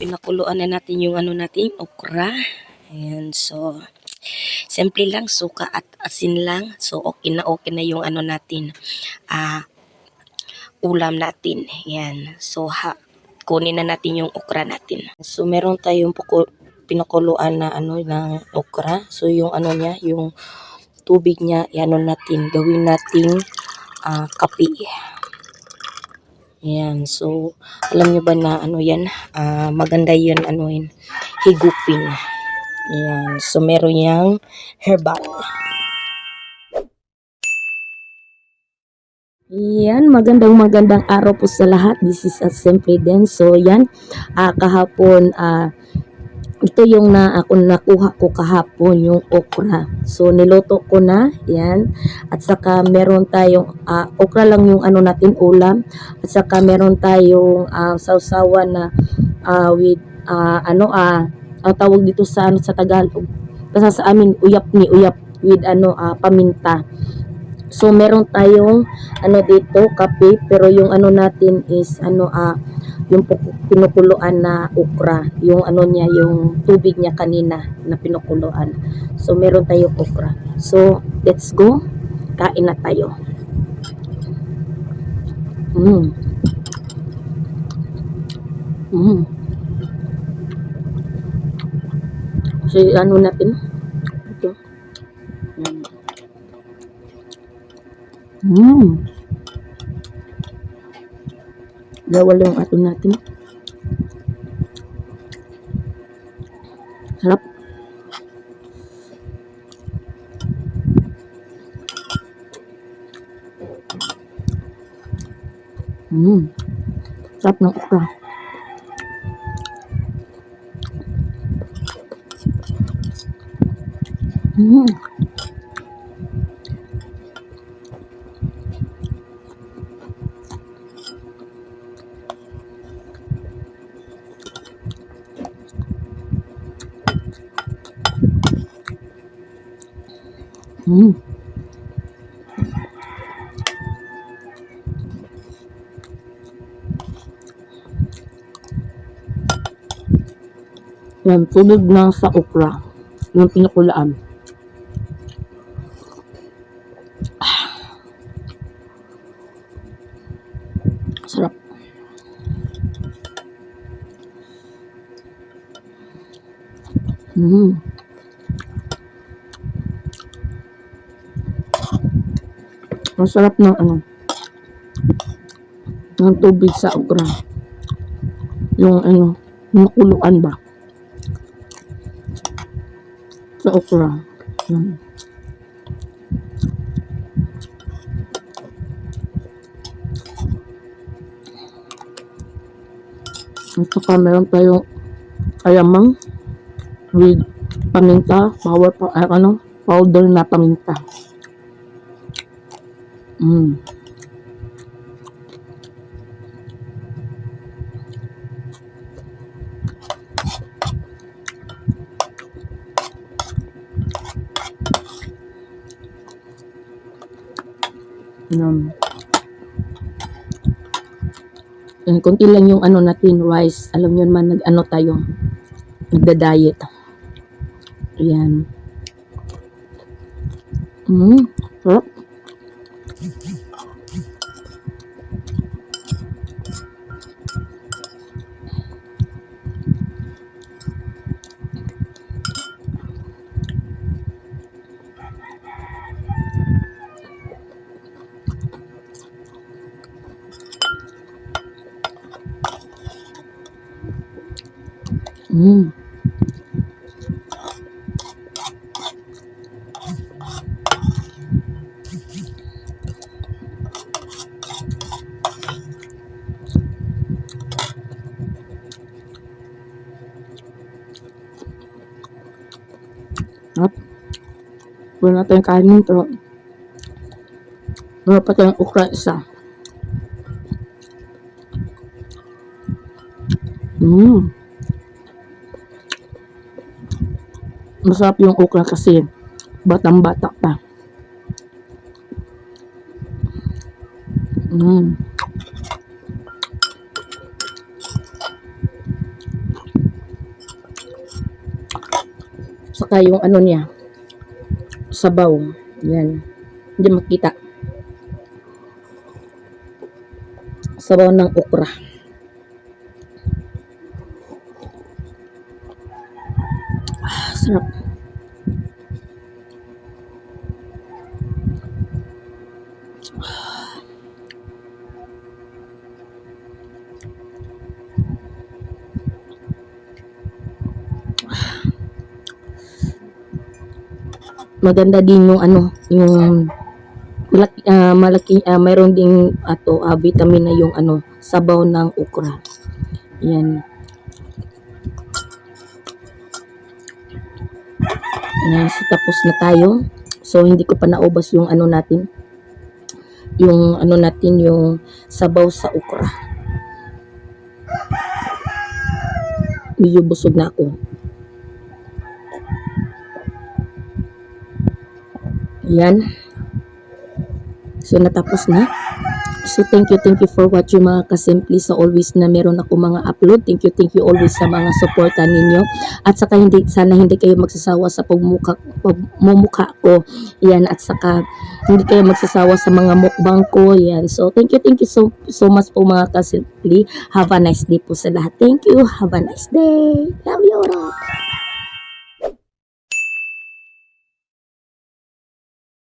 pinakuluan na natin yung ano natin, okra. Ayan, so, simple lang, suka at asin lang. So, okay na okay na yung ano natin, ah, ulam natin. Ayan, so, ha, kunin na natin yung okra natin. So, meron tayong pinakuluan na ano ng okra. So, yung ano niya, yung tubig niya, ano natin, gawin nating ah, kape. Ayan, so, alam nyo ba na ano yan, ah, maganda yan, ano yun, higupin. Ayan, so meron yang herbal. Yan, magandang magandang araw po sa lahat. This is a Simply Den. So, yan, ah, kahapon, ah, ito yung na ako nakuha ko kahapon, yung okra. So, niluto ko na, yan. At saka, meron tayong, ah, okra lang yung ano natin, ulam. At saka, meron tayong ah, sausawan na ah, with, ah, ano, ah, ang tawag dito sa, ano, sa Tagalog. Basta sa amin, uyap ni uyap with, ano, ah, paminta. So, meron tayong, ano dito, kape, pero yung ano natin is, ano, ah, yung pu- pinukuluan na okra, yung ano niya, yung tubig niya kanina na pinukuluan. So, meron tayong okra. So, let's go. Kain na tayo. Mm. Mm. So, ano natin? Mm. Bawal yung ato natin. Sarap. Mm. Sarap ng okra. Mm. Mm. Yan, tubig na sa okra. Yung pinukulaan. Sarap. Mm. Masarap ng ano, ng tubig sa okra. Yung ano, nakuluan ba? Sa okra. Yan. At saka meron tayong ayamang with paminta, power pa, ay, ano, powder na paminta. Mm. Yan. Yan, kunti lang yung ano natin, rice. Alam nyo naman, nag-ano tayo, nagda-diet. Ayan. Mm, sarap. Mm. Sarap. Wala na tayong kanin pero wala pa tayong okra isa. Mm. Masarap yung okra kasi batang-bata pa. Mm. Tsaka yung ano niya, sabaw. Yan. Hindi makita. Sabaw ng okra. Ah, sarap. Maganda din yung ano, yung malaki, ah, malaki ah, mayroon ding ato ah, vitamin na yung ano, sabaw ng okra. Yan. So tapos na tayo. So hindi ko pa naubos yung ano natin. Yung ano natin yung sabaw sa okra. Medyo busog na ako. Yan. So, natapos na. So, thank you, thank you for watching mga kasimple sa always na meron ako mga upload. Thank you, thank you always sa mga suporta ninyo. At saka hindi, sana hindi kayo magsasawa sa pagmuka, pagmumukha ko. Yan, at saka hindi kayo magsasawa sa mga mukbang ko. Yan. So, thank you, thank you so, so much po mga kasimple. Have a nice day po sa lahat. Thank you. Have a nice day. Love you all.